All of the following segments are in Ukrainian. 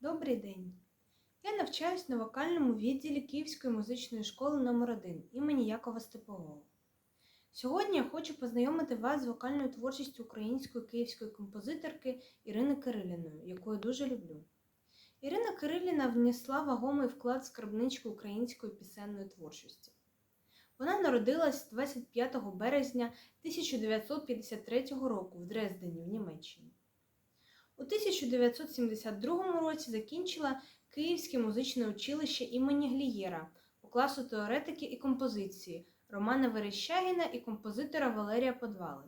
Добрий день! Я навчаюсь на вокальному відділі Київської музичної школи номер 1 імені Якова Степового. Сьогодні я хочу познайомити вас з вокальною творчістю української київської композиторки Ірини Кириліної, яку я дуже люблю. Ірина Кириліна внесла вагомий вклад в скарбничку української пісенної творчості. Вона народилась 25 березня 1953 року в Дрездені, в Німеччині. У 1972 році закінчила Київське музичне училище імені Глієра по класу теоретики і композиції Романа Верещагіна і композитора Валерія Подвали.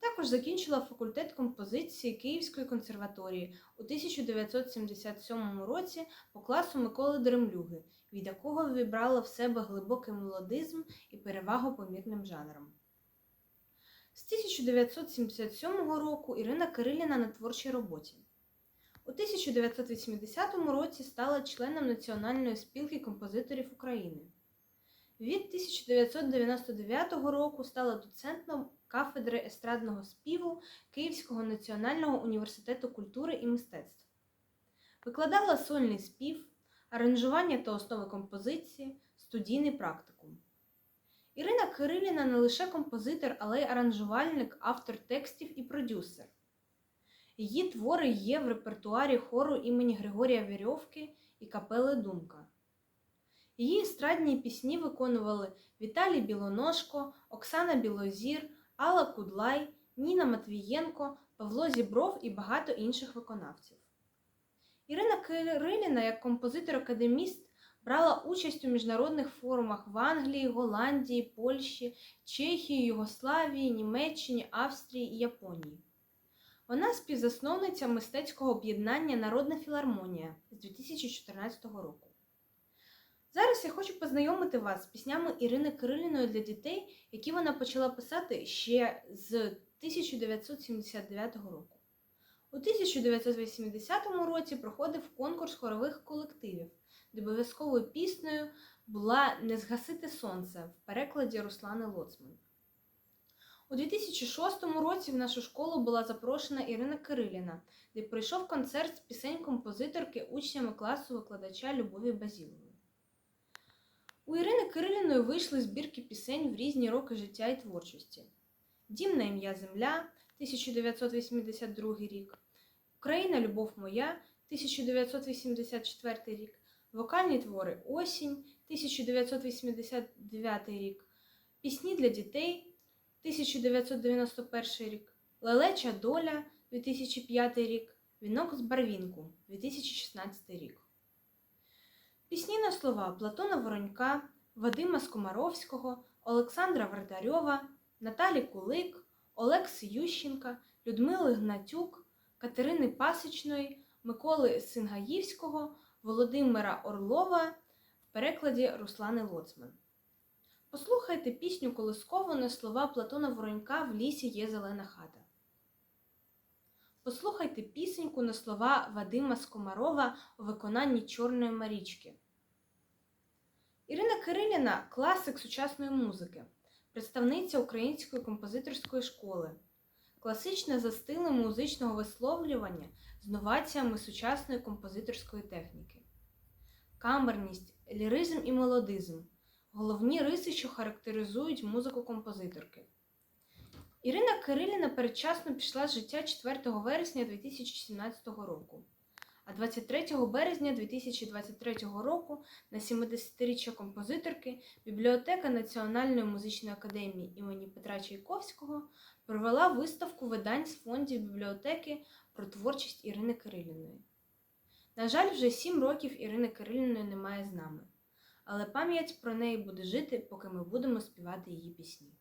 Також закінчила факультет композиції Київської консерваторії у 1977 році по класу Миколи Дремлюги, від якого вібрала в себе глибокий мелодизм і перевагу помірним жанрам. З 1977 року Ірина Кириліна на творчій роботі. У 1980 році стала членом Національної спілки композиторів України. Від 1999 року стала доцентом кафедри естрадного співу Київського національного університету культури і мистецтв. Викладала сольний спів, аранжування та основи композиції, студійний практикум. Ірина Кириліна не лише композитор, але й аранжувальник, автор текстів і продюсер. Її твори є в репертуарі хору імені Григорія Вірьовки і капели Думка. Її естрадні пісні виконували Віталій Білоножко, Оксана Білозір, Алла Кудлай, Ніна Матвієнко, Павло Зібров і багато інших виконавців. Ірина Кириліна, як композитор-академіст, брала участь у міжнародних форумах в Англії, Голландії, Польщі, Чехії, Югославії, Німеччині, Австрії і Японії. Вона співзасновниця мистецького об'єднання Народна філармонія з 2014 року. Зараз я хочу познайомити вас з піснями Ірини Кириліної для дітей, які вона почала писати ще з 1979 року. У 1980 році проходив конкурс хорових колективів, де обов'язковою піснею була Не згасити сонце в перекладі Руслани Лоцман. У 2006 році в нашу школу була запрошена Ірина Кириліна, де пройшов концерт з пісень композиторки учнями класу викладача Любові Базілової. У Ірини Кириліної вийшли збірки пісень в різні роки життя і творчості: Дім на ім'я Земля 1982 рік, Україна Любов Моя 1984 рік, Вокальні твори Осінь 1989 рік, Пісні для дітей 1991 рік, Лелеча Доля 2005 рік, Вінок з Барвінку 2016 рік. Пісні на слова Платона Воронька, Вадима Скомаровського, Олександра Вардарьова, Наталі Кулик, Олекси Ющенка, Людмили Гнатюк, Катерини Пасічної, Миколи Сингаївського, Володимира Орлова в перекладі Руслани Лоцман. Послухайте пісню колискову на слова Платона Воронька В лісі є зелена хата. Послухайте пісеньку на слова Вадима Скомарова у виконанні Чорної Марічки. Ірина Кириліна класик сучасної музики, представниця Української композиторської школи, класичне за стилем музичного висловлювання з новаціями сучасної композиторської техніки, камерність, ліризм і мелодизм головні риси, що характеризують музику композиторки. Ірина Кириліна передчасно пішла з життя 4 вересня 2017 року, а 23 березня 2023 року на 70-річчя композиторки бібліотека Національної музичної академії імені Петра Чайковського провела виставку видань з фондів бібліотеки про творчість Ірини Кириліної. На жаль, вже 7 років Ірини Кириліної немає з нами, але пам'ять про неї буде жити, поки ми будемо співати її пісні.